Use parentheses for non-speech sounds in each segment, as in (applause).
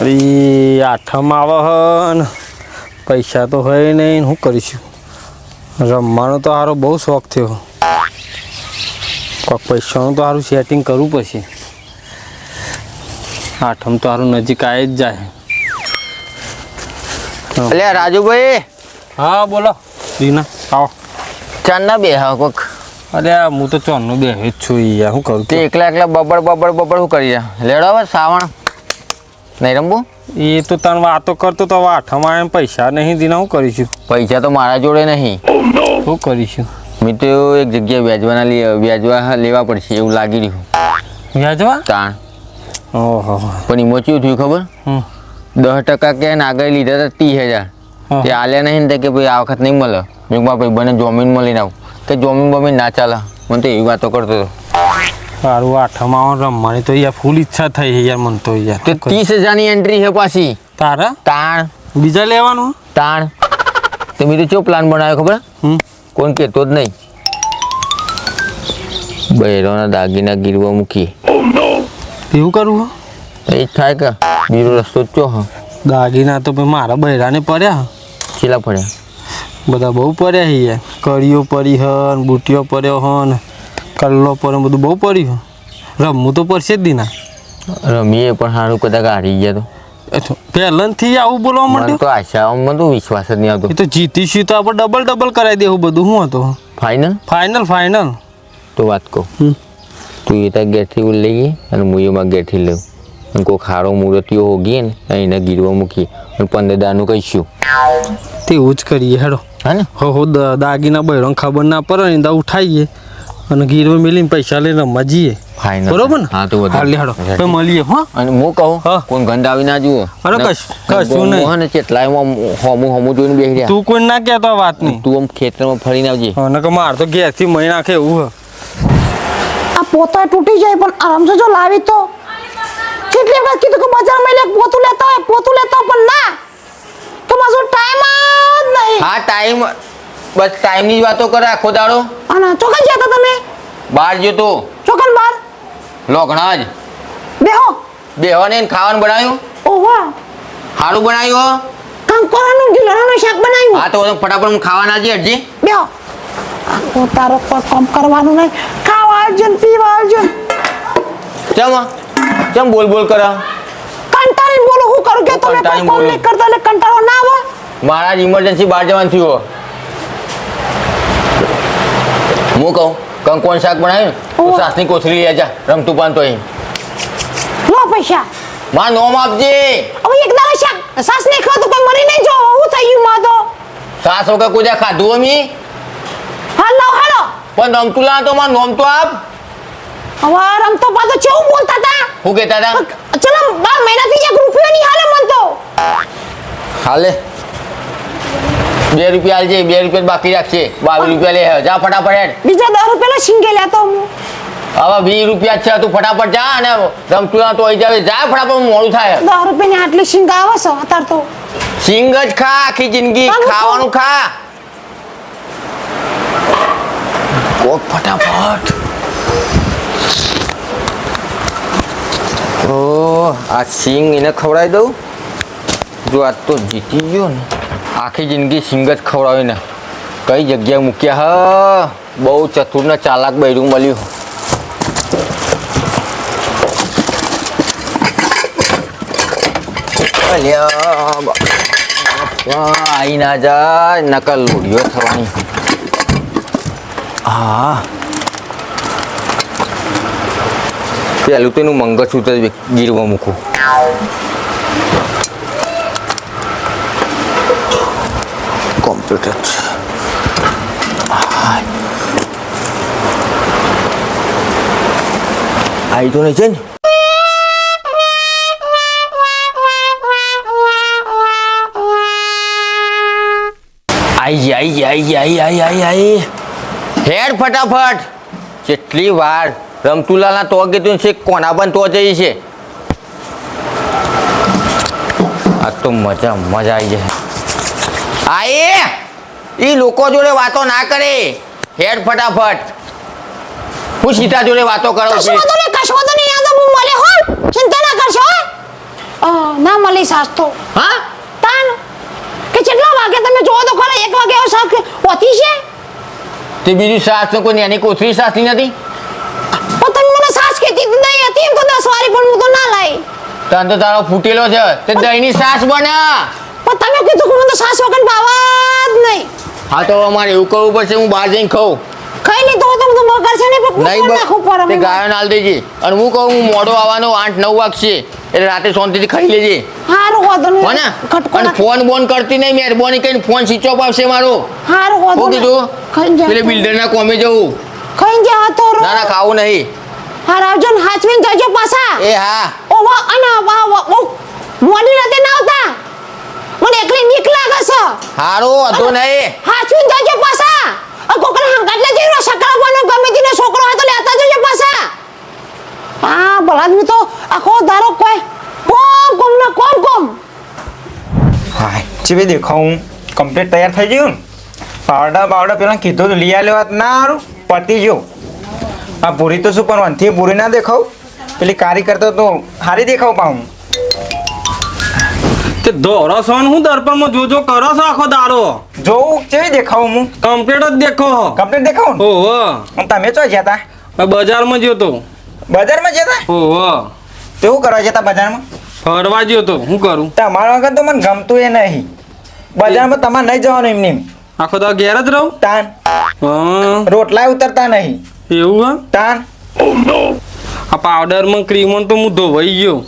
અરે આઠમ આવે હ ને પૈસા તો હોય નહીં શું કરીશું? રમવાનો તો સારો બહુ શોખ થયો. કોઈક પૈસાનું તો સારું સેટિંગ કરવું પછી આઠમ તો સારું નજીક આવી જ જાય. એટલે રાજુભાઈ? હા બોલો. દીના આવો. ચાંદના બે હા કોક. અરે હું તો ચોનનું બે જ છું યાર શું કરું એકલા એકલા બબડ બબડ બબડ શું કરી રહ્યા. લેડો હવે શ્રાવણ નહીં રમવું? એ તો તને વાતો કરતો તો હવે એમ પૈસા નહીં દીના હું કરીશું? પૈસા તો મારા જોડે નહીં. શું કરીશું? મેં તો એક જગ્યાએ વ્યાજવાના લે વ્યાજવા લેવા પડશે એવું લાગી રહ્યું. વ્યાજવા? તાણ. ઓહો. પણ એમાં કેવું થયું ખબર? દસ ટકા કે આગળ લીધા હતા ત્રીસ હજાર. તે આલ્યા નહીં ને તે કે ભાઈ આ વખત નહીં મળે. મેં ભાઈ બને જમીન મળીને આવું. કે જોમીન બમીન ના ચાલે. મને તો એવી વાતો કરતો હતો. સારું આઠમ આવો રમવાની તો યાર ફૂલ ઈચ્છા થઈ છે યાર મને તો યાર. તે ત્રીસ હજારની એન્ટ્રી છે પાછી. તારા? તાણ. બીજા લેવાનું? તાણ. તે મેં તો ચો પ્લાન બનાવ્યો ખબર? કોણ કહેતો જ નહીં. બૈરોના દાગીના ગીરવા મૂકી. એવું કરવું એ થાય કે. બીજો રસ્તો જ ચો દાગીના તો ભાઈ મારા બૈરાને પડ્યા. કેટલા પડ્યા? બધા બહુ પડ્યા છે યાર. કરીઓ પડી હન બુટીઓ પડ્યો હન. કલ્લો પડ્યો બધું બહુ પડ્યું. રમવું તો પડશે જ દીના. રમીએ પણ સારું કદાચ હારી ગયા તો. પહેલાંથી આવું બોલવા માંડ્યું? તો આશા મને તો વિશ્વાસ જ નહીં આવતો. તો જીતીશું તો આપણે ડબલ ડબલ કરાવી દેવું બધું. શું હતો? ફાઇનલ ફાઇનલ ફાઇનલ તો વાત કહું. તું એ ત્યાં ગેઠી લઈ ગઈ અને હું એમાં ઘેરથી લઉં. અને કોઈ ખારો મૂર્તિઓ હોગીએ ને એને ગીરવા મૂકીએ. અને પંદર દાનું કહીશું તેવું જ કરીએ હેડો. હા ને? હો હો દાગીના બહેરો ખબર ના પડે ને તો ઉઠાઈએ. અને ગીર મિલીને પૈસા લઈને રમવા જઈએ. બરોબર ને? હા તો હા લે હેડો તો મળીએ હો. અને હું કહું ગંધ આવી ના જુઓ. અરે કશ- કશું નહીં. ને કેટલાય એમાં હોમું હોમું જોઈને બેહી રહ્યા. તું કોઈ ના કહેતો વાત નહીં તું આમ ખેતરમાં ફરીને આવજે. અને કે માર તો ઘેરથી મહી નાખે એવું હે. આ પોતા તૂટી જાય પણ આરામસે જો લાવી તો. કેટલી વખત કીધું કે બજારમાં લે પોતું લેતા હોય પોતું લેતા પણ ના. તો મારો ટાઈમ જ નહીં. હા ટાઈમ બસ ટાઈમની જ વાતો કરે આખો દાડો. અને ચોકન જ્યાં હતા તમે? બહાર ગયો તો. ચોકન બાર લોકણા જ. બેહો. બેહો ને ખાવાનું બનાવ્યું? ઓહો. સારું બનાવ્યું કંકોરાનું ગીલાનું શાક બનાવ્યું? હા તો ફટાફટ હું ખાવાના છે હજી. બેહો. આખો તારો પર કામ કરવાનું નહીં. ખાવા આવજો પીવા આવજો. ચમ ચમ બોલ બોલ કરા. કંટાળી બોલો હું કરું કે તમે કોઈ કામ. નહીં કરતા એટલે કંટાળો ના આવે. મારા જ ઇમરજન્સી બહાર જવાનું થયું હું કહું કંકોણ શાક બનાવ્યું ને સાસની કોથળી લઈ જા રમતું પાન તો અહીં. લો પૈસા. માં નોમ આપજે હવે એક દાડો શાક સાસ નહીં ખાતું કોઈ મરી નહીં જો હું થઈ ગયું માં તો. સાસ વગર કોઈ ખાધું અમી હાલો હાલો. પણ રમતું લા તો માં નોમ તો આપ. હવે રમતો પાતો ચેવું બોલતા હતા હું કહેતા હતા ચલો બાર મહિનાથી એક રૂપિયો નહીં હાલે મન તો. હાલે. બે રૂપિયા હાલજે બે રૂપિયા બાકી રાખશે બાવીસ રૂપિયા લે જા ફટાફટ હેડ. બીજા દસ રૂપિયા શીંગે લેતો હું. હવે વીસ રૂપિયા છે તું ફટાફટ જા અને રમતું તો આવી જાવે. જા ફટાફટ મોડું થાય. દસ રૂપિયાની આટલી શીંગ આવે છે અત્યારે તો. શીંગ જ ખા આખી જિંદગી ખાવાનું ખા. કોક ફટાફટ. ઓ આ સિંગ એને ખવડાવી દઉં? જો આજ તો જીતી ગયો ને. આખી જિંદગી સિંગ જ ખવડાવીને કઈ જગ્યાએ મૂક્યા હ? બહુ ચતુર ને ચાલાક બૈરું મળ્યું. અલ્યા બા- ના જાય નકલ લોડિયો થવાની. હા. પેલું તો એનું મંગળસૂત્ર ગીરવા મૂકું. છે આવી તો નહીં છે ને આઈ જી આઈ આઈ જી આઈ આઈ આઈ આઈ હેડ ફટાફટ કેટલી વાર રમતુલાલના તો કીધું છે કોના પણ તો જઈ છે આ તો મજા મજા આવી જાય આએ એ લોકો જોડે વાતો ના કરે. હેડ ફટાફટ. હું સીતા જોડે વાતો કરો છું. કશો નહીં કશો વાંધો નહીં હું મળે હો ચિંતા ના કરશો ના મળે સાસ તો. હા? તાન કે કેટલા વાગે તમે જોવો તો ખરા એક વાગે આવો શાક ઓતી છે? તે બીજું સાસ તો કોઈ એની કોથળી સાસની નથી? પણ તમે મને સાસ કહેતી જ નહીં હતી એમ તો દસ વારી પણ હું તો ના લાઈ. તાન તો તારો ફૂટેલો છે. તે દહીંની સાસ બને. તમે કીધું કે હું તો સાસ વગર ભાવા જ નહીં. હા તો અમારે એવું કરવું પડશે હું બહાર જઈને ખાઉં. ખાઈ લીધું તો બધું મગર છે ને નહીં કોણ પર તે ગાયો નાલ દેજે. અને હું કહું હું મોડો આવવાનો આઠ નવ વાગશે. એટલે રાતે શાંતિથી ખાઈ લેજે. હારું વાંધો નહીં. હોને? અને ફોન બોન કરતી નહીં મહેરબાની કરીને ફોન સ્વિચ ઓફ આવશે મારો. હારું વાંધો નહીં. કીધું પેલે બિલ્ડરના કોમે જવું. ખાઈ જા હતો ના ના ખાવું નહીં. હા રાવજો ને હાચવીને જજો પાછા. એ હા. ઓહો અને વાહ વાહ ઓ મોડી રાતે ના આવતા. મને એકલી બીક લાગે છે. હારું હતો નહીં. હાચું જજો પાછા. આ કોકરા હંગાટ લેજે રો સકરાવાનો ગમે દીને છોકરો હતો તો લેતા જજો પાછા. આ બળાદમી તો આખો દારો કોઈ કોમ કોમ ને કોમ કોમ. હાય ચીવે દેખો હું કમ્પ્લીટ તૈયાર થઈ ગયું ને? પાવડા પાવડા પેલા કીધું તો લઈ આવ્યો ના હારું પતી જો આ પૂરી તો શું પણ વનથી પૂરી ના દેખાવ? પેલી કારી કરતો તો હારી દેખાવ પાઉં તે દોરો સોન હું દર્પણમાં જોજો કરો છો આખો દારો જોઉં કેવી દેખાવું હું? કમ્પ્લીટ જ દેખો. કમ્પ્લીટ દેખાવ ને? ઓહો. તમે ચો જતા આ બજારમાં ગયો તો. બજારમાં જતા ઓહો. તો શું કરવા જતા બજારમાં? ફરવા ગયો તો. શું કરું? તમારા વગર તો મને ગમતું એ નહીં. બજારમાં તમારે નહીં જવાનું એમને એમ. આખો દાડો ઘેર જ રહું? તાન. હા. રોટલા ઉતરતા નહીં. એવું હા? તાન. આ પાવડરમાં ક્રીમોન તો હું ધોવાઈ ગયો.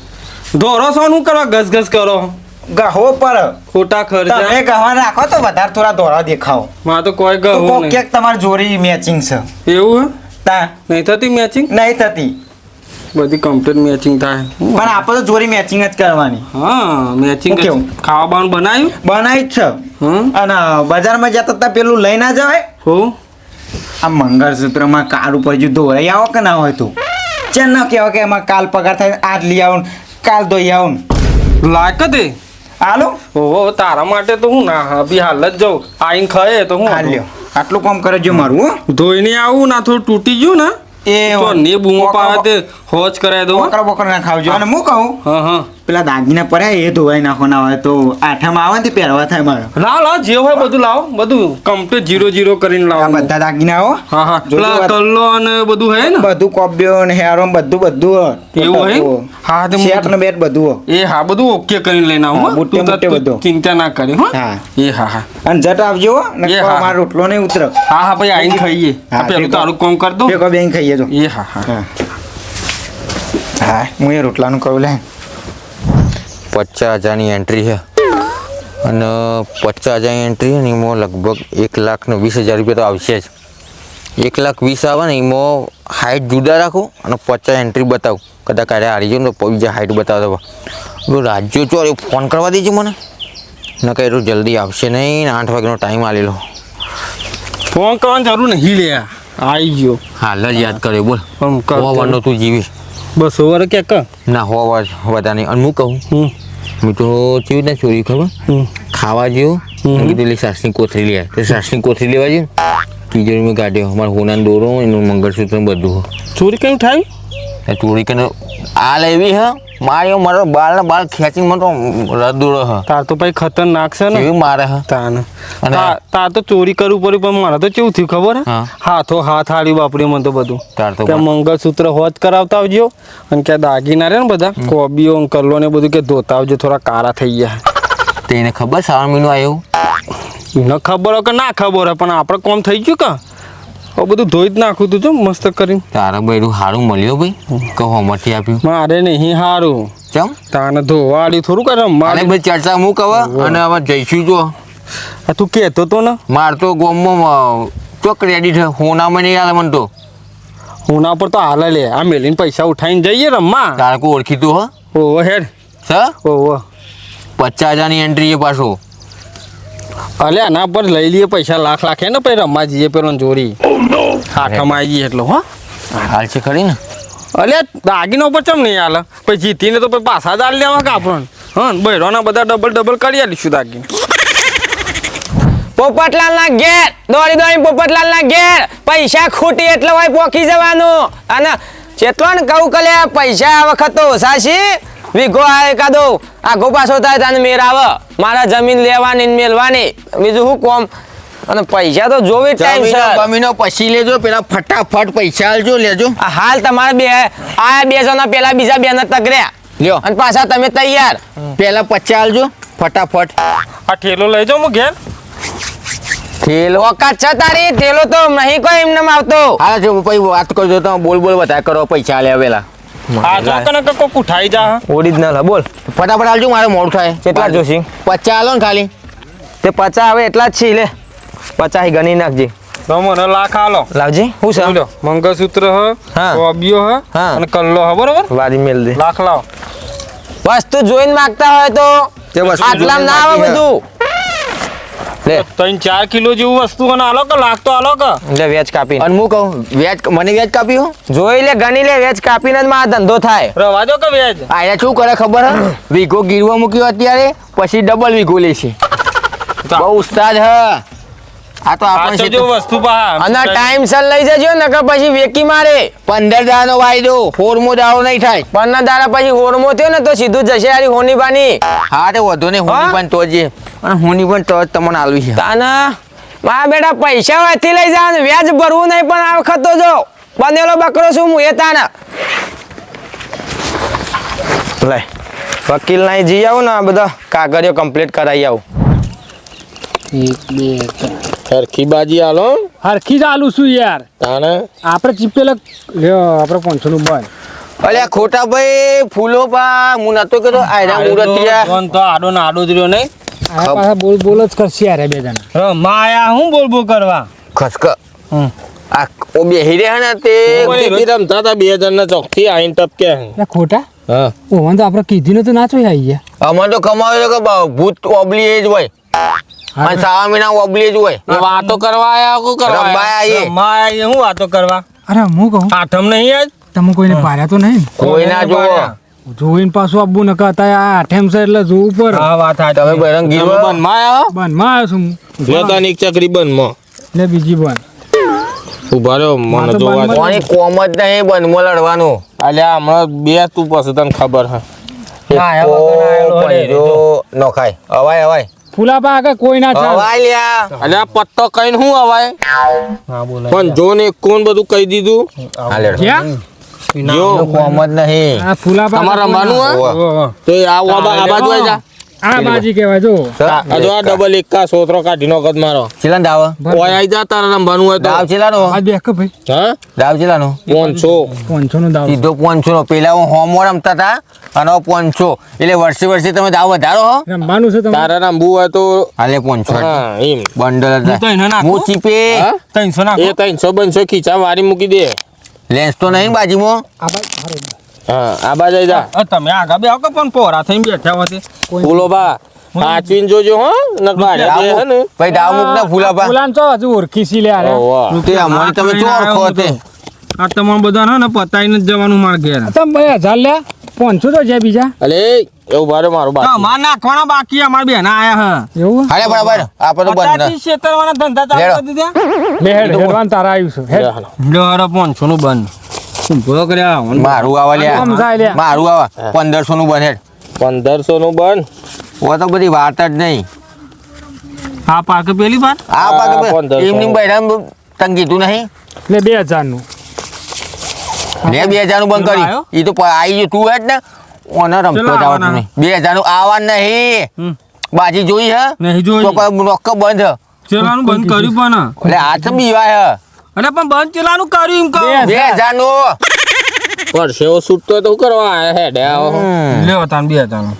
ધોરો સોન હું કરવા ઘસ ઘસ કરો? ગહો પર ખોટા તમે ખર્ચા ગહવા રાખો તો વધારે થોડા દોરા દેખાવ. માં તો કોઈ ગહો નહીં. કોક તમારી જોડી મેચિંગ છે. એવું તા. નહીં થતી મેચિંગ નહીં થતી. બધી કમ્પ્લીટ મેચિંગ થાય. પણ આપણે તો જોડી મેચિંગ જ કરવાની. હા મેચિંગ કેવું? ખાવા બાવાનું બનાવ્યું બનાવી જ છે. અને બજારમાં જતા તા પેલું લઈ ના જવાય? હો. આ મંગળસૂત્રમાં કાર ઉપર જો દોરાઈ આવો કે ના હોય તો? ચેન ન કહેવાય કે એમાં કાલ પગાર થાય આજ લઈ આવું કાલ દોઈ આવું. લાયક દે હાલો? ઓહો તારા માટે તો હું ના બી હાલ જ જાઉં. આઈને ખાય તો હું હાલ્યો આટલું કામ કરે જો મારું હો. ધોઈને આવું ના થોડું તૂટી ગયું ને? એ તો ને બૂમો પાડે તે હોજ કરાય દઉં બકરા બકરા ના ખાવજો. અને હું કહું? હા હા. પેલા દાગીના પડ્યા એ ધોવાઈ નાખવાના ના હોય તો આઠામાં આવે ને પહેરવા થાય મારે. લાવ લાવ જે હોય બધું લાવો. બધું કમ્પ્લીટ જીરો જીરો કરીને લાવો બધા દાગીના હો? હા હા. પેલા કલ્લો અને બધું હે ને? બધું કોબ્યો ને હેરો બધું બધું એવું હે? હા, તો શેટ ને બેટ બધું એ હા બધું ઓકે કરીને લઈને આવું. મોટે મોટે બધું. ચિંતા ના કરે હો. હા. એ હા હા. અને જટ આવજો ને. મારો રોટલો નહીં ઉતરો. હા હા ભાઈ આઈને ખાઈએ. પેલું તારું કોમ કર દો બેન ખાઈએ જો. એ હા હા. હા. હા હું એ રોટલાનું કહું લે. પચાસ હજારની એન્ટ્રી છે. અને પચાસ હજારની એન્ટ્રી છે ને એમાં લગભગ એક લાખ ને વીસ હજાર રૂપિયા તો આવશે જ. એક લાખ વીસ આવે ને એમાં હાઇટ જુદા રાખું અને પચાસ એન્ટ્રી બતાવું. કદાચ ક્યારે હારી જાઉં ને તો બીજા હાઇટ બતાવતા પેલું રાજ્યો ચો એ ફોન કરવા દેજો મને. ન કહે જલ્દી આવશે નહીં ને આઠ વાગ્યાનો ટાઈમ આલેલો ફોન કરવાની જરૂર નહીં લે આવી ગયો. હાલ જ યાદ કર્યો બોલ. કર તું જીવી બસ હોવાર ક્યાંક ના હોવા વધારે નહીં. અને હું કહું? હમ મેં તો કેવી રીતના ચોરી ખબર? ખાવા જેવું. કીધું એટલે સાસની કોથળી લે. તો સાસની કોથળી લેવા જેવું તિજોરી મેં કાઢ્યો મારા હોનાનો દોરો એનું મંગળસૂત્ર બધું ચોરી કેમ થાય? ચોરી કરીને આ લેવી હ. મારે મારો બાલ ને બાલ ખેંચી મને તો રદુડો હ તાર તો ભાઈ ખતરનાક છે ને. કેવી મારે હ? તાન. અને- તાર તો ચોરી કરવું પડ્યું પણ મારે તો કેવું થયું ખબર હે? હાથો હાથ હાડી બાપડી મને તો બધું. તાર તો કે મંગળસૂત્ર હોત કરાવતા આવજો અને કે દાગીના રે ને બધા કોબીઓ કરલો ને બધું કે ધોતા આવજો થોડા કાળા થઈ ગયા. તેને ખબર શ્રાવણ મહિનો આવ્યો? ન ખબર હોય કે ના ખબર હોય પણ આપણે કોમ થઈ ગયું કા? હવે બધું ધોઈ જ નાખું તું જો મસ્ત કરીને. તારા બૈરું સારું મળ્યો ભાઈ. કહો હોમવર્કથી આપ્યું. મારે નહીં હારું. ચમ? તાને ધોવાડી થોડું કરે મારે ભાઈ ચર્ચા હું કહું અને હવે જઈશું જો. તું કહેતો તો ને. માર તો ગોમમાં તો ક્રેડિટ હોનામાં નહીં આવે મને તો. હોના પર તો હાલે લે. આ મેલીને પૈસા ઉઠાઈને જઈએ રમવા. તારે કોઈ ઓળખીતું હો? ઓવો હેડ. સ ઓવો પચાસ હજારની એન્ટ્રી છે પાછો. અલે આના પર લઈ લઈએ પૈસા લાખ લાખ હે ને પછી રમવા જઈએ પેલો ચોરી હાથામાં આવી જઈએ એટલો હા. હાલ છે ખરી ને? અલે દાગીનો પર ચમ નહીં હાલ? પછી જીતીને તો પછી પાછા જ હાલ લેવા કે આપણને? હા બૈરોના બધા ડબલ ડબલ કરી આલીશું દાગીને. પોપટલાલ ના ઘેર દોડી દોડી પોપટલાલ ના ઘેર પૈસા ખૂટી એટલે હોય પોકી જવાનું. અને જેટલો ને કહું કલે પૈસા આ વખત તો ઓછા છે. વીઘો આ એકાદો. આઘો પાછો થાય તને મેર આવે મારા જમીન લેવાની ને મેલવાની. બીજું શું કોમ? અને પૈસા તો જોવે ટાઈમ સર જમીનો પછી લેજો પેલા ફટાફટ પૈસા આલજો લેજો. હાલ તમારે બે આ બે જણા પેલા બીજા બે ને તકર્યા. લ્યો. અને પાછા તમે તૈયાર. પેલા પચાસ આલજો ફટાફટ. આ ઠેલો લઈ જાઉં હું ઘેર. થેલો ઓકાત છે તારી. થેલો તો નહીં કોઈ એમને આવતો. હા જો પછી વાત કરજો તો બોલ બોલ વધારે કરો પૈસા લે પેલા આ કને કોક ઉઠાઈ જા ઓરિજિનલ બોલ. ફટાફટ આલજો મારે મોડું થાય. કેટલા જોશી? પચાસ આલો ને ખાલી. તે પચાસ આવે એટલા જ છે લે. પચાસ ગણી નાખજે. તો મને લાખ હાલો લાવજી. હું સમજો. મંગળસૂત્ર હ હા. કોબીઓ હ હા. અને કલ્લો હ બરોબર? વારી મેલ દે. લાખ લાવ. વસ્તુ જોઈને માંગતા હોય તો તે વસ્તુ આટલામાં જોઈને ના આવે બધું. ત્રણ ચાર કિલો જેવું વસ્તુ આલો કે લાખ તો આલો કે? લે વેચ કાપી અને હું કહું વેચ મને વેચ કાપી હું? જોઈ લે ગણી લે વેચ કાપીને જ મારો ધંધો થાય. રવા દો કે આ એ શું કરે ખબર હે? વીઘો ગીરવા મૂક્યો અત્યારે પછી ડબલ વીઘો લે છે બહુ ઉસ્તાદ હ. આ તો આપણે જો વસ્તુ પા અને ટાઈમ સર લઈ જજો નકર પછી વેકી મારે. પંદર દાનો વાયદો હોરમો દાડો નહીં થાય. પન્ના દાડા પછી હોરમો થયો ને તો સીધું જશે આરી હોની બાની. હા તે વધુ નહીં હોની બાન તો જે અને હોની બાન તો જ તમને આલવી છે. તાના મા બેટા પૈસા વાથી લઈ જા ને વ્યાજ ભરવું નહીં પણ આ વખત તો જો બનેલો બકરો છું હું એ તાના? લે વકીલ નાઈ જઈ આવું ને આ બધા કાગળિયો કમ્પ્લીટ કરાવી આવું. સરખી બાજી આલો. હરખી જ આલું છું યાર. તાણે? આપણે ચીપેલા આપણે પાંચસો નું બંધ અલ્યા ખોટા ભાઈ ફૂલો પા હું નતો કેતો આયરા મુરતિયા ફોન તો આડો ના આડો જ રહ્યો નહીં. આ પાછા બોલ બોલ જ કરશે યાર બે જણા. રમા આયા હું બોલ બોલ કરવા? ખસક. આ ઓ બેહી રહ્યા ને તે રમતા હતા બે જણ ચોકથી આઈને ટપકે. ખોટા? હા. ઓવન તો આપણે કીધી ને તો નાચો આવી ગયા. અમાર તો કમાવે કે બ- ભૂત ઓબલી એ જ હોય. અને સાવા મહિના ઓબલી જ હોય. વાતો કરવા આયા કો કરવા આયા? રંબાયા એ રમા આયા એ હું વાતો કરવા? અરે હું કહું? આઠમ નહીં આજ? તમે કોઈને પાર્યા તો નહીં? કોઈ ના જુઓ જોઈને પાછું અબ્બુ નકા હતા આ આઠેમ છે એટલે જોવું પર આ વાત આ તમે બરંગી બનમાં આવ્યો બનમાં આવ્યો છું હું. ની ચકરી બનમાં એટલે બીજી બન. ઊભા રહ્યો મને જોવા દે. કોની કોમ જ નહીં બનમાં લડવાનું. અલ્યા હમણાં બે તું પછી તને ખબર હે. ના વગર આયેલો ખાય નખાય. અવાય અવાય. ફૂલાપા આગળ કોઈ ના થાય અવાય લ્યા. અલ્યા પત્તો કઈ હું અવાય? પણ જો ને કોણ બધું કહી દીધું? હા લેડો જો કોમ જ નહીં. આ ફૂલાપા તમારે ના- તો આ આ આ બાજુ આવી જા. આ બાજી કહેવાય જો આ જો આ ડબલ એકા સોતરો કાઢીનો કદ મારો. ચિલન દાવ ઓય આઈ જા તારે રમવાનું હોય તો. દાવ ચિલાનો. આ બેક ભાઈ. હા? દાવ ચિલાનો. 500 500 નો દાવ. સીધો પોંચસો નો પેલા હું હોમો રમતા હતા અને હવે પોંચસો એટલે વર્ષે વર્ષે તમે દાવ વધારો હો. રમવાનું છે તમારે? નામ બુ હોય તો હાલે પોંચસો હા એમ. બંડલ હતા. તો એને નાખું. હું ચીપે. હા? ત્રણસો નાખો? એ ત્રણસો બનસો ખીચા વારી મૂકી દે. લેન્સ તો નહીં બાજુમાં. આ બાજુ આ બાજુ જા. તમે આગળ બે આવકો પણ પોરા થઈને બેઠા હોતે ફૂલો બા સાચવીને જોજો હો ન કાઢ્યા હે ને? ભાઈ ડાવ મુક ના ફૂલાપા ફૂલાન તો હજુ ઓરખી સી લે અરે તે અમારી તમે ચો ઓળખો તે. આ તમામ બધા ને પતાઈને જ જવાનું માર ઘેર. તમે બે હજાર લે પાંચસો તો જે બીજા. અલે એવું ભારે મારું બાકી. અમાર નાખવાના બાકી અમાર બેન આયા હે. એવું? હાલે બરાબર આપો તો બંધ છેતરવાના ધંધા ચાલુ કરી દીધા. લે હેડ હેડવાન તારા આવ્યું છે. હેડ. લે હાલો. લ્યો નું બંધ. ઊભો કર્યા? મારું આવા લ્યા. લ્યા. મારું આવા. પંદરસો નું બને. પંદરસો નું બન? ઓ તો બધી વાત જ નહીં. આ પાકે પેલી વાત આ હા, પાકે બૈરામ તને કીધું નહીં? લે બે હજારનું લે બે હજારનું બંધ? કર્યું એ તો આવી ગયું તું હેડ ને? ઓને રમતો જ. નહીં બે હજારનું આવવા નહીં. બાજી જોઈ હે? નહીં જોઈ. તો બંધ. ચલાનું બંધ કર્યું પણ એટલે હાથ બીવાય હે. અરે પણ બંધ ચલાનું કર્યું એમ કહું. બે હજાર. નું પરસેવો છૂટતો હોય તો શું કરવા આયા હેડે આવો. લેવો તાન બે હજારનું.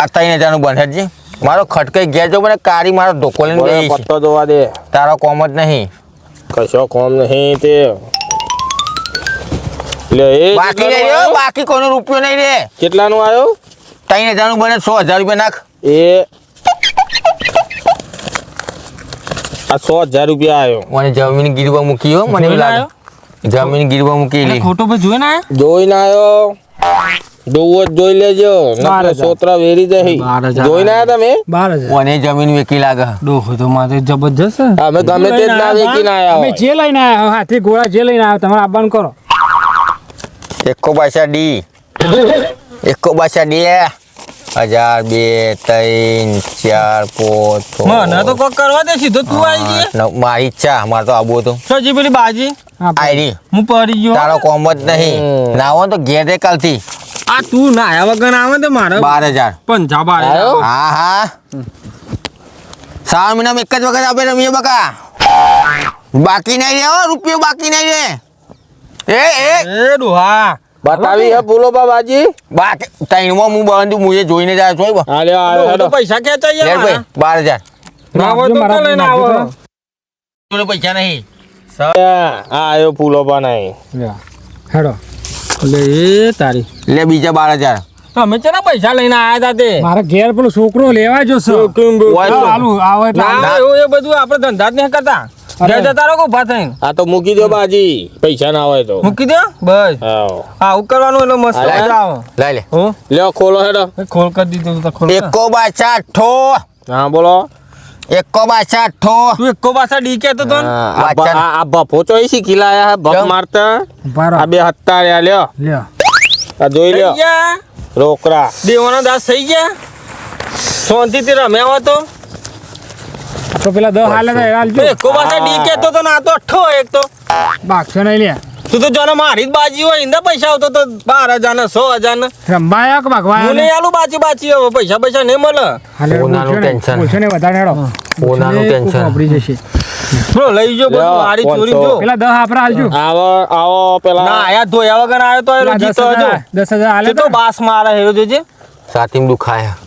આ ત્રણ હજારનું બંધ હેડજી મારો ખટકાઈ ગયા જો મને કારી મારો ધોકો લઈને પત્તો જોવા દે. તારો કોમ જ નહીં. કશો કોમ નહીં તે. લે એ બાકી નહીં કેટલાનું બાકી કોનો રૂપિયો નહીં રે. કેટલાનું આવ્યો ત્રણ હજારનું બને સો હજાર રૂપિયા નાખ. એ આ સો હજાર રૂપિયા આવ્યો મને જમીન ગીરવા મૂકી હો મને એવું લાગે. જમીન ગીરવા મૂકી ખોટો ભાઈ જોઈને જોઈ ના આવ્યો. જોવો જ જોઈ લેજો. નકર સોત્રા વેરી જહી જોઈ ના તમે? બાર હજાર. મને જમીન વેકી લાગે. ડોહો તો મારે જબરજસ્ત અમે ગમે તે ના વેચીને આવ્યા અમે જે લઈને આવ્યા હાથી ગોળા જે લઈને આવ્યા તમારે આબાન કરો. એકો પાછા ડી. એકો પાછા બે હજાર બે ત્રણ ચાર પાંચ મને તો કોક કરવા દે સીધો તું આવી જઈએ મારી ઈચ્છા મારે તો આવું હતું. સજી પેલી બાજી? આયરી હું પડી ગયો. તારો કોમ જ નહીં. ના હોય તો ઘેરે દે કાલથી. આ તું ના આવ્યા વગર આવે તો મારે બાર હજાર. પંજાબ આવ્યો? હા હા. શ્રાવણ મહિનામાં એક જ વખત આપે રમીએ બકા. બાકી નહીં રે હો, રૂપિયો બાકી નહીં રે એ એ. એ ડોહા. બતાવી હે બોલો બાબાજી. બાકી ત્રણમાં હું બંધ મુએ જોઈને જાય છો હા. આવ્યો તો પૈસા કે લે ગયા ભાઈ મારા. બાર હજાર. ના હોય તો તો લઈને આવો જોડે પૈસા નહીં. આ આયો ફૂલો બા નહીં હેડો. લે એ તારી. લે બીજા બાર હજાર. તમે ચેના પૈસા લઈને આયા તા તે? મારા ઘેર પેલો છોકરો લેવા જો છોકરો આવે એ બધું આપણે ધંધા જ નહીં કરતા. જતા રહો કે આ તો મૂકી દો બાજી. પૈસા ના હોય તો. મૂકી દો? બસ. હા આવું કરવાનું એટલે મસ્ત મજા આવે. લઈ લે. હું? લ્યો ખોલો હેડો. ખોલ કરી દીધો તો ખોલ. એકો બાચા ઠો. હા બોલો. એકો બાચા ઠો. તું એકો પાછા ડીકે તો તો આ ભફો ચોઈ શીખી લાયા હે મારતા. આ બે હત્તા રહ્યા લ્યો. લ્યો. આ જોઈ લ્યો. રોકડા. દેવાનો દાસ થઈ ગયા? શાંતિથી રમ્યા તો? તો પેલા દસ હાલે તો હાલજો એકો પાછા ડી કહેતો તો ના તો અઠો એક તો. બાગશો નહીં લે. તું તો જોને મારી જ બાજી હોય ઇંદા પૈસા આવતો તો બાર હજાર ને સો હજાર ને રંબાયા કે હું ભાગવાયા નહીં આલું બાજી બાજી હવે પૈસા પૈસા નહીં મળે. હાલે ઓનાનું ટેન્શન. પૂછો ને વધારે હેડો. ઓનાનું ટેન્શન. વાપરી જશે. બ્રો લઈ જો બધું આડી ચોરી. જો. પેલા દસ આપરા આલજો આવો આવો ના આયા ધોયા વગર આવ્યો તો એનો જીતો દસ હજાર હાલે તો. બાસ મારે હેરો જોજે. સાતીમ દુખાયા.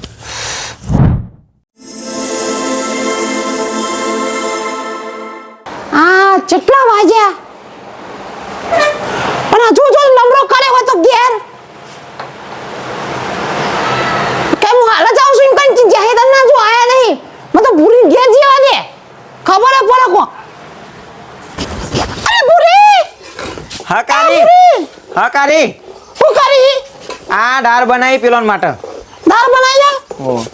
આ કેટલા વાગ્યા પણ હજુ જો લમડો કરે હોય તો ઘેર. કેમ હું હાલ જાઉં છું એમ કઈ જાહેર ના જો આયા નહીં. મને તો ભૂરી ઘેર જીવા દે. ખબર હે પડે કો અરે ભૂરી! હા કારી. હા કારી. શું કરી? આ દાળ બનાવી પેલોન માટે. દાળ બનાવી ઓ હું.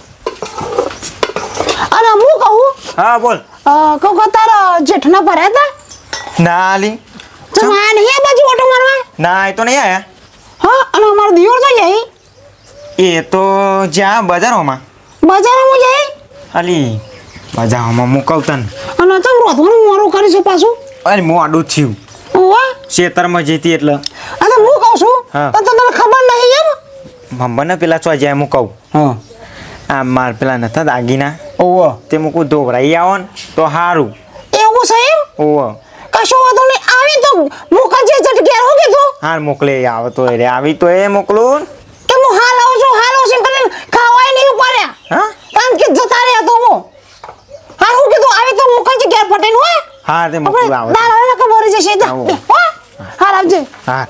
હા બોલ. કોકો કહું તારા જેઠના ભર્યા હતા? ના આલી તો માં નહીં આ બાજુ ઓટો મારવા? ના એ તો નહીં આયા. હા અને અમારો દિયોર તો જાય એ તો જ્યાં બજારોમાં. બજારોમાં જાય? અલી બજારોમાં મુકવતન. અને તો રોધવાનું મોરું કરીશું પાછું? અરે મોડું થયું. ઓવા ખેતરમાં જઈતી એટલે. અને હું કહું છું? હા. તો તને ખબર નહીં એમ? મમ્માને પેલા ચો જાય મુકવ. હા. આ માર પેલા નતા દાગીના. ઓવો. તે મૂકું ધોવરાઈ આવો ને તો સારું એવું છે એમ? ઓવો. કશો વાંધો નહીં આવી તો મોકલજે જટ ઘેર હું કીધું? હાર મોકલે આવ તો એ રે આવી તો એ મોકલું. કે હું હાલ આવું છું હાલ આવું છું કરીને ખાવાય નહીં ઉપાડ્યા હા? કારણ કે જતા રહ્યા તો હું. હા હું કીધું આવી તો મોકલજે ઘેર પટેલ હોય હા તે મોકલું આવે. દાડા ખબર જશે. હો. આવજે. હા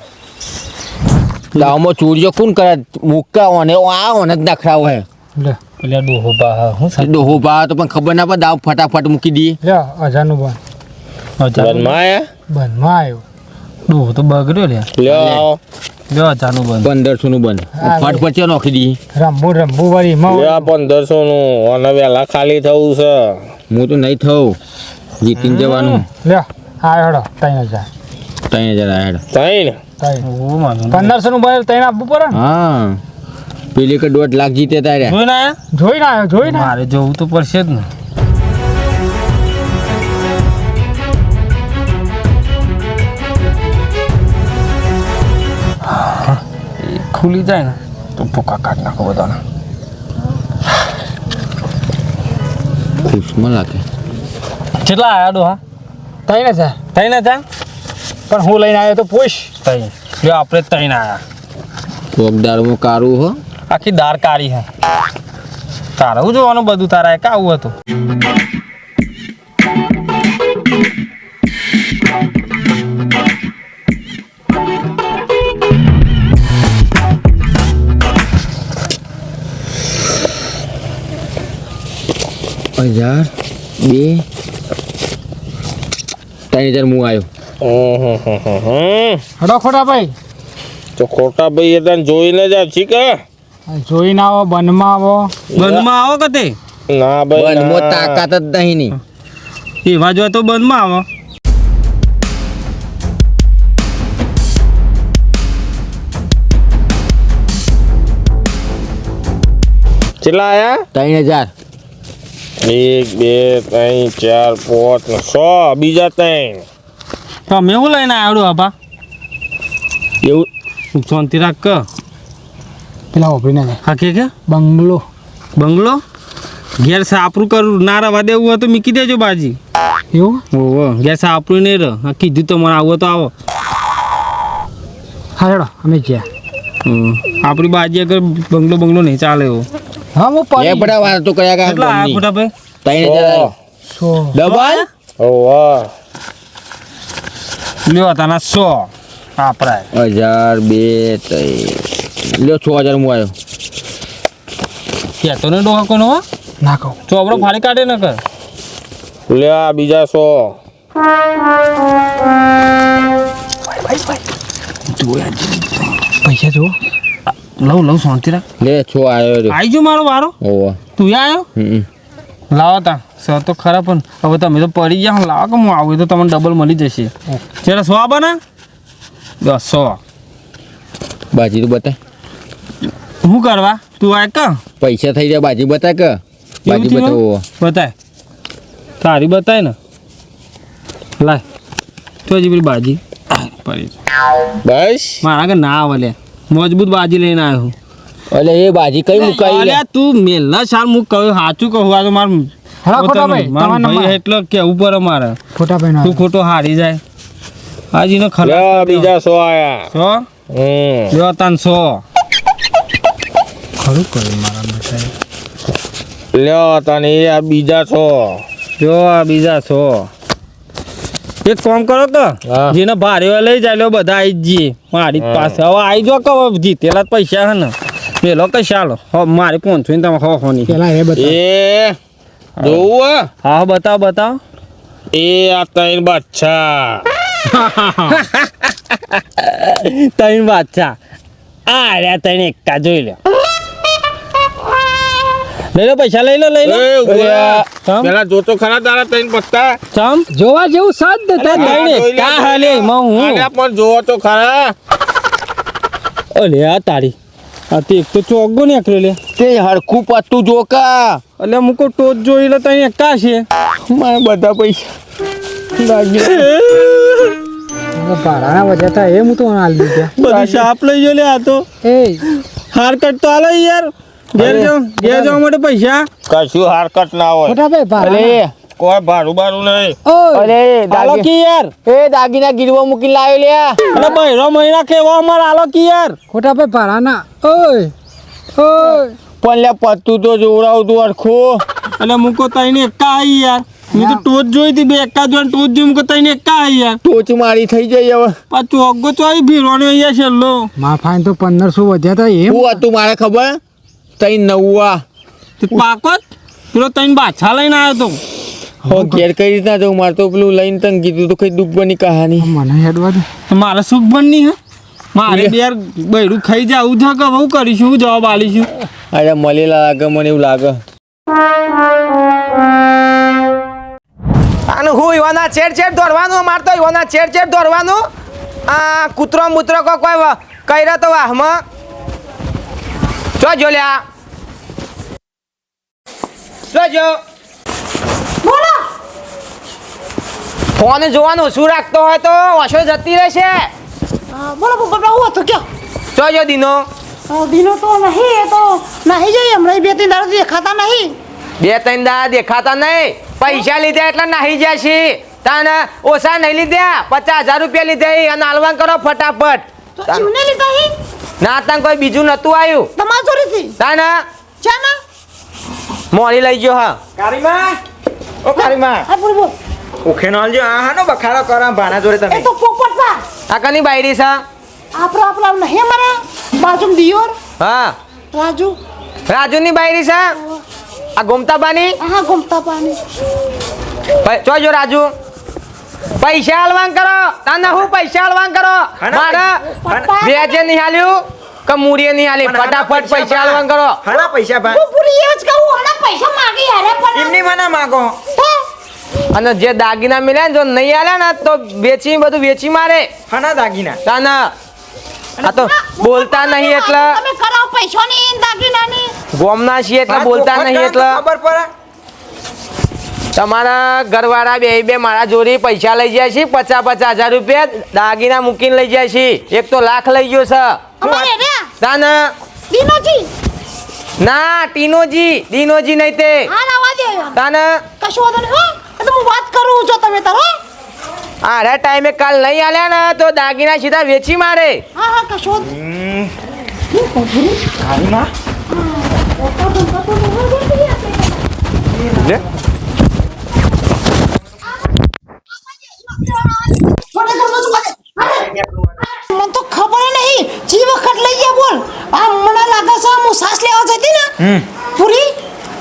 દાવમાં ચોરીઓ કોણ કરે? મુક્કા ઓને આ ઓને જ નખરાવ હે. લે. પેલા ડોહો બા હું ડોહો ભા તો પણ ખબર ના પડે દાવ ફટાફટ મૂકી દઈએ. લે હજારનું બંધ બનમાં આયા? બનમાં આવ્યો ડોહો તો બગડ્યો લ્યા લ્યો લ્યો પંદરસો નું બંધ. હા, ફટફટ છે નોખી દઈએ. રંબુ રંબુ વાળી એમાં લ્યો પંદરસો નું અને વહેલા ખાલી થવું છે. હું તો નહીં થઉં. જીતીને જવાનું. લે હા હેડો ત્રણ હજાર. ત્રણ હજાર આયા થઈ ત્રણ? પંદરસો નું બંધ ત્રણ આપવું પડે હા. પેલી કે દોઢ લાખ જીતે તારે. જોઈ ના જોઈ ના જોઈ ના. મારે જવું તો પડશે જ ને. એ ખુલી જાય ને તો ભૂખા કાઢ નાખો બધાને. ખુશમાં લાગે. કેટલા આયા ડોહા હા? તઈને છે. તઈને થાય પણ હું લઈને આવ્યો તો પૂછ. તઈ આપણે તઈને આવ્યા હું કારું હો. આખી દાર કાળી હે. તારે હું જોવાનું બધું? તારા એક આવું હતું. હજાર બે ત્રણ હજાર હું આવ્યો હમ. હડો ખોટા ભાઈ. તો ખોટા ભાઈ એટલે જોઈને જ આવશી કે? જોઈ ના આવો બંધમાં આવો. બંધમાં આવો કતે ના ભાઈ બંધમાં ના. તાકાત જ નહીં ની. એવા જો તો બંધમાં આવો. કેટલા આયા? ત્રણ હજાર. એક બે ત્રણ ચાર પાંચ સો બીજા ત્રણ. તમે એવું લઈને આવડું આબા એવું? શાંતિ રાખ કે. પેલા ઓપરીને જાય હા કે કે? બંગલો. બંગલો? ઘેર સાપરું કરું ના રવા દેવું હોય તો મૂકી દેજો બાજી. એવું? ઓહો ઘેર સાપરું નહીં રહ હા કીધું તો મને આવો તો આવો. હા હેડો અમે જ્યાં. આપણી બાજી અગર બંગલો બંગલો નહીં ચાલે એવો હા હું એ બડા વાત તો કર્યા કા કેટલા આ ફોટા ભાઈ ત્રણ જરા સો. ડબલ? ઓવા લ્યો તાના સો. આપણા હજાર બે ત્રણ. લ્યો છ હજાર હું આવ્યો. કહેતો ને ડોહા કોનો હો? ના કહું. ચોપડો ફાડી કાઢે ન કર લે આ બીજા સો. પૈસા જો લઉં લઉં શાંતિ રાખ. લે છો આવ્યો આવી જો મારો વારો. ઓવા તું આવ્યો હમ લાવો તા સર તો ખરા પણ હવે તમે તો પડી ગયા હું. લાવો કે હું આવું તો તમને ડબલ મળી જશે. જ્યારે સો ને. બસ સો. બાજી તો બતા શું કરવા? તું આ કે. પૈસા થઈ જાય બાજુ બતા કે. બાજુ બતાવો. બતાય. તારી બતાય ને. લાય. તો હજી પેલી બાજી. બસ. મારા કે ના આવે મજબૂત બાજી લઈને આવ્યો એટલે એ બાજી કઈ મુકાઈ અલ્યા તું મેલના સાલ મુક કહ્યું. સાચું કહું આ તો મારું હા, ખોટા ભાઈ, મારો ભાઈ નંબર. એટલે કેવું પડે મારે? ખોટા ભાઈ તું ખોટો હારી જાય. હાજીનો લે બીજા સો આયા. સો? હમ. જો તાન સો. ખરું કર્યું મારા સાહેબ? લ્યો તને એ આ બીજા છો. જો આ બીજા છો. એક કામ કરો તો હા. જેને ભારે હોય લઈ જાય લો બધા આવી જ જઈએ. મારી પાસે હવે આવી જો કહો જીતેલા પૈસા હે ને. પેલો કે ચાલો હવે મારી પહોંચો ને તમે હો હો ની પેલા એ બતાવ. એ જોવું હા? હા, બતાવો બતાવો. એ આ ત્રણ બાદશાહ. (laughs) ત્રણ બાદશાહ. આ રહ્યા ત્રણ એકતા જોઈ લો લઈ લો પૈસા લઈ લો લઈ લો. પેલા જોતો ખરા તારા ત્રણ પત્તા? ચમ. જોવા જેવું સાદ ને ત્રણ જોઈ લે, એકતા જોઈ હાલે માં હું? પણ જોવો તો ખરા. ઓલે આ તારી. આ તો એક તો ચોગ્ગો નીકળ્યો લે. તે હરખું પત્તું જોકા એટલે મુકો ટોચ જોઈ લે તઈ એકા છે. મારે બધા પૈસા. ભાડાના હતા એ હું તો હાલ દીધા બધી શાપ લઈ જો લે આ તો. એ. હાર કટ તો હાલો યાર. ઘેર જો ઘેર જવા માટે પૈસા? કશું હારકત ના હોય. મોટા ભાઈ ભાડા. કોઈ ભાડું બારું નહીં. અરે હાલો કી યાર એ દાગીના ગીરવા મૂકી લાવ્યો લે. અરે બહેરો મહિના કેવો અમાર? હાલો કી યાર ખોટા ભાઈ ભાડાના ઓય ઓય. પણ લે પત્તું તો જોવડાવું તું અરખો અને મુકો તઈને એકા આવી યાર. મેં તો ટોચ જોઈ હતી બે એકા જોઈને ટોચ જોઈ મૂકો તઈને એકા આવી યાર. ટોચ મારી થઈ જાય હવે. પાછું ચોગ્ગો ચોઈ ભીરવાનો અહીંયા છેલ્લો. માં તો પંદરસો વધ્યા હતા એમ. હું હતું મારે ખબર? તઈ નવવા. તે પાકો જ પેલો ત્રણ બાછા લઈને આવ્યો તો. હો ઘેર કઈ રીતના જવું મારે તો પેલું લઈને તને કીધું તો કઈ દુઃખ બની કહાની. મને હેડવા દે. મારે સુખ બનની હે. મારે બે યાર બૈરું ખાઈ જાવું છે કે હું કરીશું હું જવાબ આલીશું અરે મળેલા લાગે મને એવું લાગે. અને હું યુવાના છેડ છેડ દોરવાનું? મારતો યુવાના છેડ છેડ દોરવાનું. આ કૂતરો મૂતરો કોઈ કઈ તો વાહમાં? જો જો લ્યા જો જો. બોલો. ફોન જોવાનું શું રાખતો હોય તો ઓછો જતી રહેશે. હા, બોલો બોલો હું હતું કયો? જો જો દીનો. તો નહીં એ તો નહીં જઈએ હમણાં બે ત્રણ દાડો દેખાતા નહીં. બે ત્રણ દા દેખાતા નહીં. પૈસા લીધા એટલે નાહી છે તાને ઓછા નહીં લીધા પચાસ હજાર રૂપિયા લીધા અને હાલવાન કરો ફટાફટ. તો લીધા હી? ના તાં કોઈ બીજું નતું આવ્યું તમારી ચોરીથી તાને છે ને મોડી લઈ ગયો હા. કારીમા? ઓ કારીમા. હા બોલ બોલ. ઉખેનો આલજો. આ હાનો બખાડો કરા ભાણા જોડે એ તમે તો પોપટ પા આ કની બાયરી છે? આપરો આપલા નહીં અમારા. બાજુમ દિયોર. હા. રાજુ. રાજુની બાયરી છે? આ ગોમતાબાની? હા ગોમતા પાણી ભાઈ જો રાજુ. પૈસા હાલવાન કરો તને હું પૈસા હાલવાન કરો. મારા વેજે નહીં હાલ્યું કે મૂરીએ નહીં હાલી ફટાફટ પૈસા હાલવાન કરો. હાના પૈસા ભાઈ હું પૂરી એ જ કહું આના પૈસા માગી હારે પણ એમની મને માગો. અને જે દાગીના મળ્યા ને જો નહીં હાલ્યા ને તો વેચી બધું વેચી મારે. હાના દાગીના. તાના આ તો બોલતા નહીં એટલે. તમે કરાવો પૈસાની દાગીના ની ગોમના છીએ એટલે બોલતા નહીં એટલે. ખબર પડે. તમારા ઘરવાળા બે બે મારા જોડી પૈસા લઈ જાય છે પચાસ પચાસ હજાર રૂપિયા દાગીના મૂકીને લઈ જાય છે. એક તો લાખ લઈ ગયો છે. દીનોજી. ના ટીનોજી. ડીનોજી નહીં તે. હા લાવા દે. તાન કશું વાંધો નહીં તો હું વાત કરું છો તમે તારો આરા ટાઈમે કાલ નહીં આલ્યા ને તો દાગીના સીધા વેચી મારે. હા હા કશું વાંધો નહીં. કાળીમાં લે મને તો ખબર નહીં. જે વખત લઈ ગયા બોલ. આ મને લાગે છે હું સાસ લેવા જતી ને. પૂરી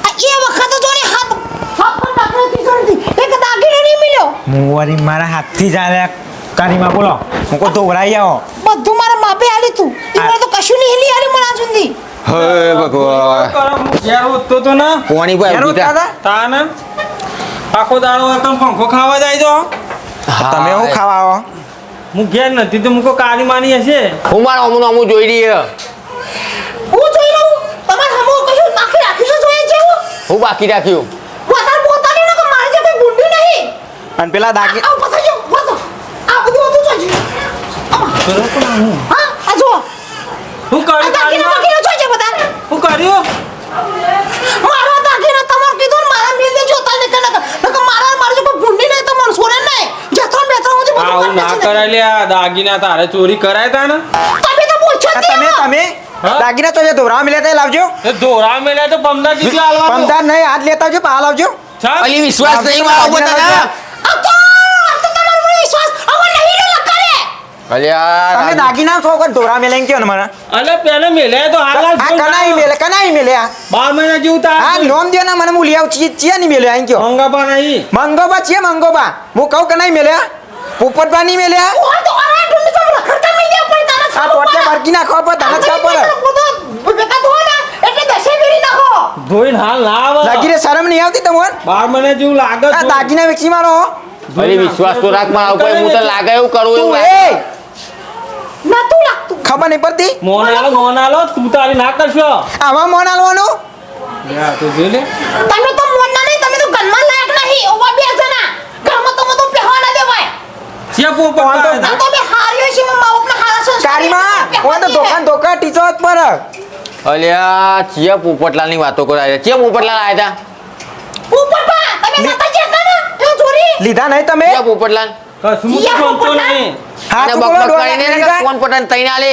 આ એ વખત તો ને હાથ હાથ પર નાખી હતી એક દાગીનો નહીં મળ્યો. મુવારી મારા હાથથી જ આલ્યા કાળીમાં બોલો. હું કો દોરાઈ આવો. બધું મારા માપે આલી તું. ઈવડે તો કશું નહીં હેલી આલી મને જુંદી હે ભગવાન. યાર ઉઠતો તો ના. પાણી પર તા ને આખો દાડો એકદમ પંખો ખાવા જાય તો તમે હું ખાવા આવો? હું ઘેર નથી તો મુકો કાળી માની હશે. હું મારા અમુનો અમુક જોઈ રહી હું જોઈ લઉં? તમાર હમો કશું બાકી રાખ્યું છે જોઈએ જેવું હું બાકી રાખ્યું. વધારે પોતાને ન કે મારી જે કઈ ગુંડી નહીં. અને પેલા દાગી આ થઈ જાઓ આ બધું હતું જોઈજો હા. આ જુઓ. હું આ કર્યું બધા. હું કર્યું મારા દાગીના તમારે કીધું ને મારા મિલ દેજો તાને કે નકર નકર મારા મારી જો કોઈ ભૂંડી નહીં તો મને સોરે નહીં જથરો બેથરો હું બધું આવું ના કરાય લે આ દાગીના તારે ચોરી કરાય તા ને. તમે તો પૂછો જ તમે તમે? દાગીના તો જે ધોરા મિલ્યા તે લાવજો. એ ધોરા મેલ્યા તો પમદાર હાલવા દો. પમદાર નહીં આજ લેતા આવજો પા લાવજો. અલી વિશ્વાસ નહીં મારા ઉપર તને આ તો તમારો વિશ્વાસ. હવે નહીં રે લકારે અલ્યા તમે દાગીના છો કે ધોરા મેલેન કયો ને મને અલે પેલે મેલ્યા તો હાલ આ કનાઈ. મેલે કનાઈ મેલ્યા બાર મહિના જેવું આ હા નોમ દે ના મને હું લઈ આવું ચીજ ચિયા નહીં મેલ્યા અહીં કયો? મંગાપા નહીં. મંગોબા છે મંગોબા. હું કહું કનાઈ મેલ્યા પાણી મે લ્યા ઓ તો અરે ઢૂંઢ તો રખડતા મળી ગયા પણ તારા આ પોતે બારકી નાખો પર તને જ ખબર બેટા તો ના. એટલે દશે વેરી નાખો. ધોઈને હાલ ના આવે દાગીને શરમ નહીં આવતી તમને? બાર મને જેવું લાગે આ દાગીના વેચી મારો. અરે વિશ્વાસ તો રાખ મારા ઉપર હું તો લાગે એવું કરું એવું તું લાગે. એ! લાગતું. ખબર નહીં પડતી? મોન આલો મોન આલો તું તારી ના કરશો. આવા મોન આલવાનું? યા તો જોઈ લે. તમે તો મોનના નહીં તમે તો ગનમાં લાયક નહીં. ઓવા બે જણા ઘરમાં તો મતો પહેવા ના દેવાય છે. આ હાર્યો છે હારા કારીમાં તો દોકાન દોકાન ટીચર જ પર. અલ્યા ચિયા પોપટલાલની વાતો કરાય ચિયા પોપટલાલ આયા હતા? તમે નતા ચોરી લીધા નહીં તમે? ચિયા પોપટલાલ? કશું. નહીં. હા તું બોલો કરીને લીધા? પટન તઈને આલે.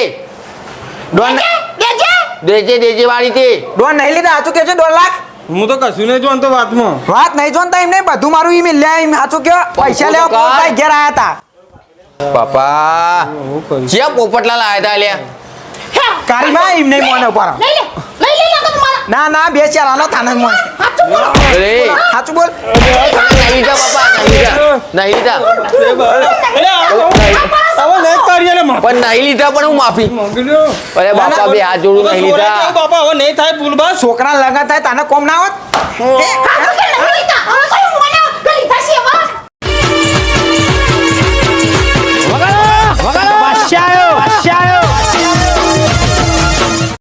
ડોન દેજે દેજે. દેજે વાળી તે ડોન નહીં લીધા સાચું કે છે દોઢ લાખ. હું તો કશું નહીં જોતો વાતમાં. વાત નહીં જોનતા એમને બધું મારું ઈ મિલ્યા એમ સાચું કયો? પૈસા લેવા. પોતાય ઘેર આયા હતા. બાપા. હું પોપટલા લાયા તા આવ્યા કારી અલ્યા એમને એમ નહીં મોને ઉપર લઈ લે લઈ લે ના ના બે ચાર આલો થાને મોન હાચું બોલો. અરે. સાચું બોલ નહીં જા બાપા નહીં જા પણ નહીં લીધા પણ હું માફી. માંગી અરે બાપા બે હાથ જોડું નહીં લીધા. બાપા? હવે નહીં થાય ભૂલ બસ છોકરા લગા થાય તાને કોમ ના હોત?